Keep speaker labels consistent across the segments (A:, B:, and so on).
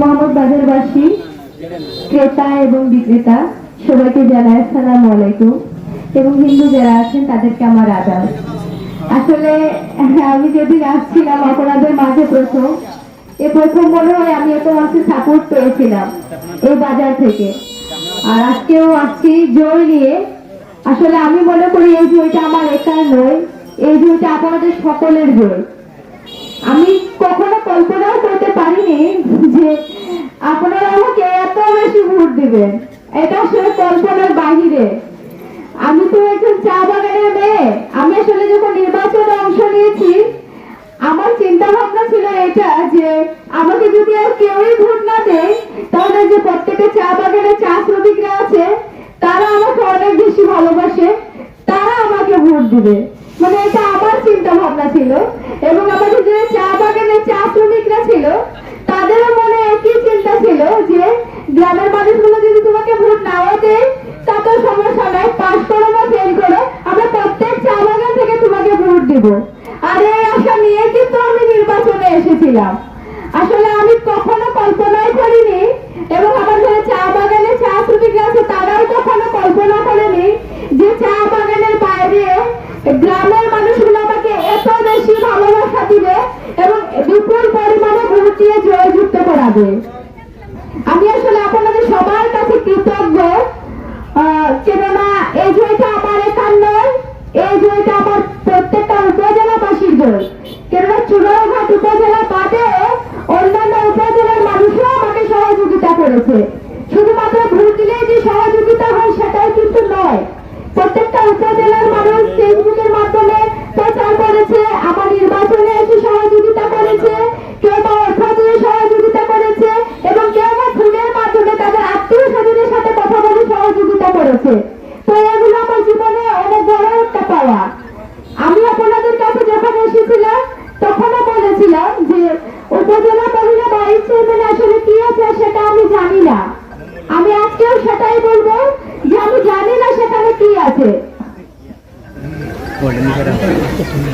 A: মোহাম্মদ বাজারবাসী ক্রেতা এবং বিক্রেতা, সবাইকে জানাই আসসালামু আলাইকুম। এবং হিন্দু যারা আছেন, তাদেরকে আমার আদাব। আসলে, আমি যেদিন আসছিলাম আপনাদের মাঝে প্রথম, এ প্রথম মনে হয় আমি এত মাসে সাপোর্ট পেয়েছিলাম এই বাজার থেকে। আর আজকেও আসছি জয় নিয়ে। আসলে আমি মনে করি এই জয়টা আমার একার নয়, এই জয়টা আপনাদের সকলের জয়। আপনারা আমাকে এত বেশি ভোট দিবেন। এটা আসলে কল্পনার বাহিরে। আমি তো একজন চা বাগানের মেয়ে। আমি আসলে যখন নির্বাচনে অংশ নিয়েছি, আমার চিন্তা ভাবনা ছিল এটা যে আমাকে যদি আর কেউই ভোট না দেয়, তাহলে যে প্রত্যেকটা চা বাগানের চা শ্রমিকরা আছে, তারা আমাকে অনেক বেশি ভালোবাসে। তারা আমাকে ভোট দিবে। মানে এটা আমার চিন্তা ভাবনা ছিল। এবং আমাদের এসেছিলাম। আসলে আমি কখনো কল্পনাই করিনি এবং আমার যারা চা বাগানে চা শ্রমিকরা আছে তারাও কখনো কল্পনা করেনি যে চা বাগানের বাইরে গ্রামের মানুষগুলো আমাকে এত বেশি ভালোবাসা দিবে এবং বিপুল পরিমাণে ভোট দিয়ে জয়যুক্ত করাবে। আমি আসলে আপনাদের সবার কাছে কৃতজ্ঞ। কেননা এই জয়টা আমার একার নয়, এই জয়টা আমার প্রত্যেকটা উপজেলাবাসীর জয়। কেননা চুনারঘাট উপজেলা বাদেও অন্যান্য উপজেলার মানুষও আমাকে সহযোগিতা করেছে। শুধুমাত্র ভুল দিলেই যে সহযোগিতা হয় সেটাই কিন্তু নয়। প্রত্যেকটা উপজেলার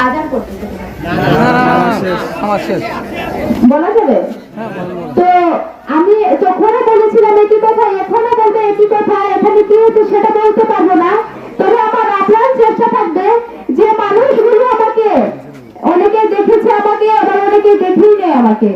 A: আদান করতে বলা যাবে? তো আমি তখনও বলেছিলাম একই কথা এখনও বলবে একই কথা এখানে কি হচ্ছে সেটা বলতে পারব না। তবে আমার আপ্রাণ চেষ্টা থাকবে যে মানুষগুলো আমাকে অনেকে দেখেছে আমাকে আবার অনেকে দেখেই নেই আমাকে।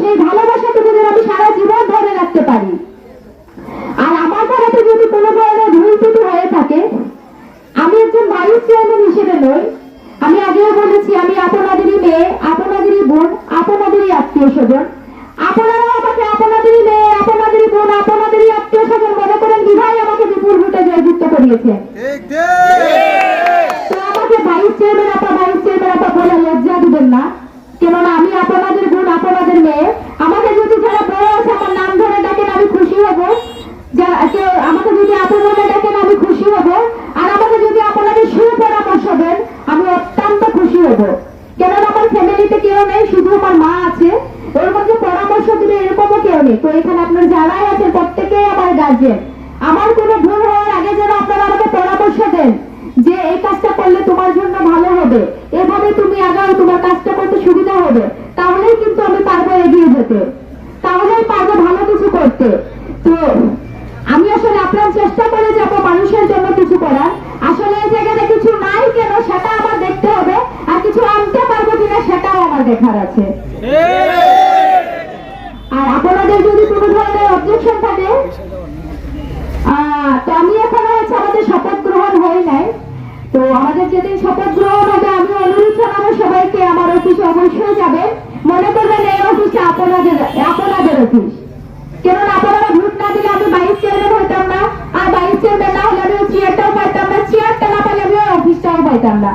A: সেই ভালোবাসাটুকু যেন আমি সারা জীবন ধরে রাখতে পারি। আর আমার দ্বারাতে যদি কোনো ধরনের ভুল ত্রুটি হয়ে থাকে, আমি একজন ভাইস চেয়ারম্যান হিসেবে নই। আমি আগেও বলেছি, আমি আপনাদেরই মেয়ে, আপনাদেরই বোন, আপনাদেরই আত্মীয় স্বজন। আপনারাও আমাকে আপনাদেরই মেয়ে, আপনাদেরই বোন, আপনাদেরই আত্মীয় স্বজন মনে করেন, বিধায় আমাকে বিপুল ভোটে জয়যুক্ত করিয়েছেন তো আপনাদের আপনাদের মেয়ে। আমাকে যদি যারা বড় আছে, আমার নাম ধরে ডাকেন, আমি খুশি হব। আমাকে যদি বলে ডাকেন, আমি খুশি হব। আর আমাকে যদি আপনাদের সুপরামর্শ দেন, আমি অত্যন্ত খুশি হব। কেননা আমার ফ্যামিলিতে কেউ নেই, শুধু আমার মা আছে। ওর মধ্যে পরামর্শ দিলে এরকমও কেউ নেই। তো এখানে দেখার আছে। আর আপনাদের যদি কোনো ধরনের অবজেকশন থাকে তো আমি এখনও হচ্ছে আমাদের শপথ গ্রহণ হয় নাই। তো আমাদের যেদিন শপথ গ্রহণ হবে, আমি অনুরোধ জানাব সবাইকে, আমার অফিসে অবশ্যই যাবে। মনে করবেন এই অফিসটা আপনাদের আপনাদের অফিস কেননা আপনারা ভোট না দিলে আমি বাইশ চেয়ারম্যান হইতাম না। আর বাইশ চেয়ারম্যান না হলে আমি চেয়ারটাও পাইতাম না। চেয়ারটা না পাইলে আমি অফিসটাও পাইতাম না।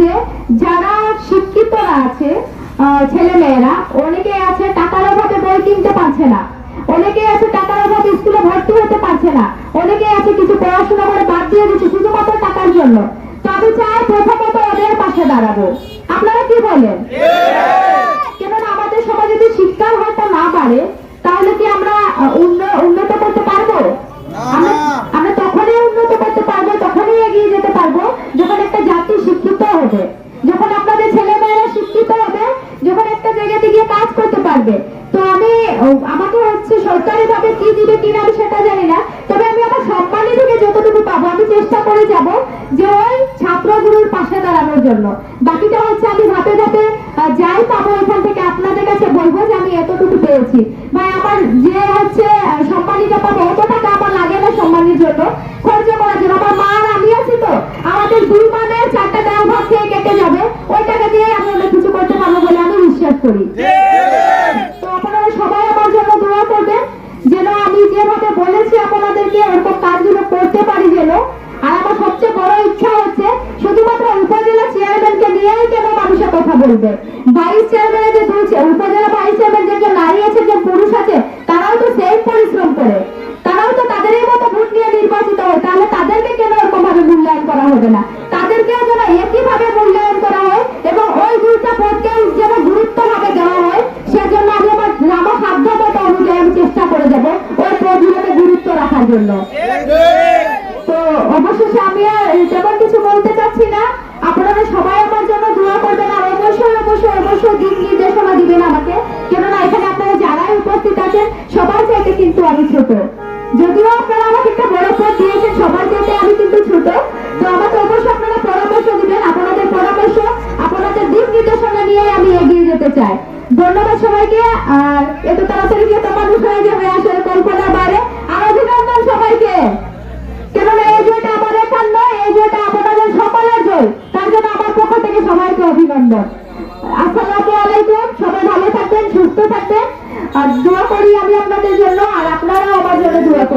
A: যে যারা শিক্ষিতরা আছে ছেলে মেয়েরা অনেকে আছে টাকার অভাবে বই কিনতে পারছে না। অনেকে আছে টাকার অভাবে স্কুলে ভর্তি হতে পারছে না। অনেকে আছে কিছু পড়াশোনা করে বাদ দিয়ে দিচ্ছে শুধুমাত্র টাকার জন্য। তবে চাই প্রথমত ওদের পাশে দাঁড়াবো। আপনারা কি বলেন? কেননা আমাদের সমাজে যদি শিক্ষার হারটা না বাড়ে হবে। যখন আপনাদের ছেলেমেয়েরা শিক্ষিত হবে যখন একটা জায়গাতে গিয়ে কাজ করতে পারবে তো আমি আমাকে হচ্ছে সরকারি ভাবে কি দিবে কিনা আমি সেটা জানি না। তবে আমি আমার সম্মানী থেকে যতটুকু পাবো আমি চেষ্টা করে যাব যে ওই ছাত্রগুলোর পাশে দাঁড়ানোর জন্য। বাকিটা হচ্ছে আমি ধাপে আহ, যাই পাবো এখান থেকে আপনাদের কাছে বলব যে আমি এতটুকু পেয়েছি। ভাই আমার যে হচ্ছে সম্মানীটা পাবো অত টাকা আমার লাগে না সম্মানের জন্য। করি। তো আপনারা সবাই আমার জন্য দোয়া করবেন যেন আমি যেভাবে বলেছি আপনাদেরকে এরকম কাজগুলো করতে পারি যেন। আর আমার সবচেয়ে বড় ইচ্ছা হচ্ছে শুধুমাত্র উপজেলা চেয়ারম্যানকে নিয়েই কেন মানুষের কথা বলবে। ভাইস চেয়ারম্যানের যে দুই উপজেলা ভাইস চেয়ারম্যান যে নারী আছে যে পুরুষ আছে তারাও তো সেম পরিশ্রম করে। তারাও তো তাদেরই মতো ভোট নিয়ে নির্বাচিত হয় তাহলে তাদেরকে কেন এরকম ভাবে মূল্যায়ন করা হবে না? যদিও আপনারা আমাকে একটা বড় দিয়েছেন, সবার চাইতে আমি কিন্তু ছোট। তো আমাকে অবশ্যই আপনারা পরামর্শ দিবেন, আপনাদের পরামর্শ, আপনাদের দিক নির্দেশনা নিয়ে আমি এগিয়ে যেতে চাই। ধন্যবাদ সবাইকে, আর এত তাড়াতাড়ি যে